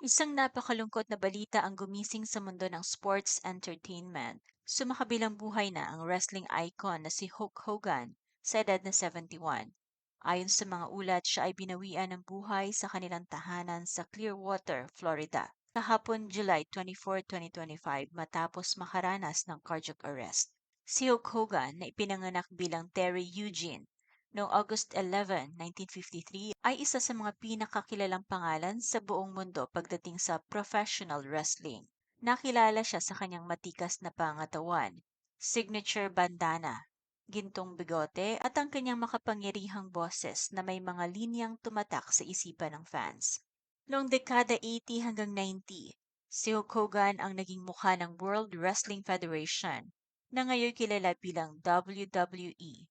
Isang napakalungkot na balita ang gumising sa mundo ng sports entertainment. Sumakabilang buhay na ang wrestling icon na si Hulk Hogan sa edad na 71. Ayon sa mga ulat, siya ay binawian ng buhay sa kanilang tahanan sa Clearwater, Florida. Kahapon July 24, 2025 matapos makaranas ng cardiac arrest. Si Hulk Hogan na ipinanganak bilang Terry Eugene noong August 11, 1953 ay isa sa mga pinakakilalang pangalan sa buong mundo pagdating sa professional wrestling. Nakilala siya sa kanyang matikas na pangatawan, signature bandana, gintong bigote at ang kanyang makapangyarihang boses na may mga linyang tumatak sa isipan ng fans. Noong dekada 80 hanggang 90, si Hulk Hogan ang naging mukha ng World Wrestling Federation na ngayon kilala bilang WWE.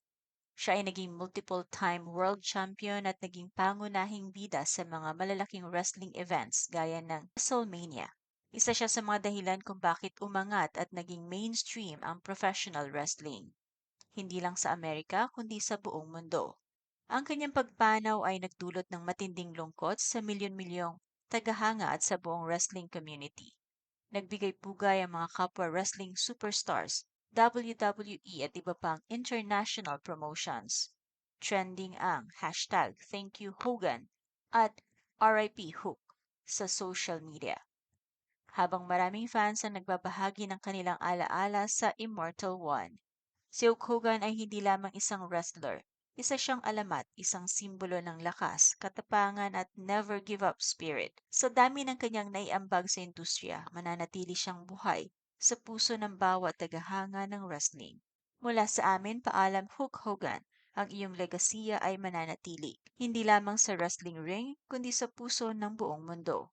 Siya ay naging multiple-time world champion at naging pangunahing bida sa mga malalaking wrestling events gaya ng WrestleMania. Isa siya sa mga dahilan kung bakit umangat at naging mainstream ang professional wrestling. Hindi lang sa Amerika kundi sa buong mundo. Ang kanyang pagpanaw ay nagdulot ng matinding lungkot sa milyon-milyong tagahanga at sa buong wrestling community. Nagbigay pugay ang mga kapwa wrestling superstars WWE at iba pang international promotions. Trending ang hashtag Thank You Hogan at RIP Hook sa social media. Habang maraming fans ang nagbabahagi ng kanilang alaala sa Immortal One. Si Hulk Hogan ay hindi lamang isang wrestler, isa siyang alamat, isang simbolo ng lakas, katapangan at never give up spirit. Sa dami ng kanyang naiambag sa industriya, mananatili siyang buhay sa puso ng bawat tagahanga ng wrestling. Mula sa amin, paalam Hulk Hogan, ang iyong legasiya ay mananatili, hindi lamang sa wrestling ring, kundi sa puso ng buong mundo.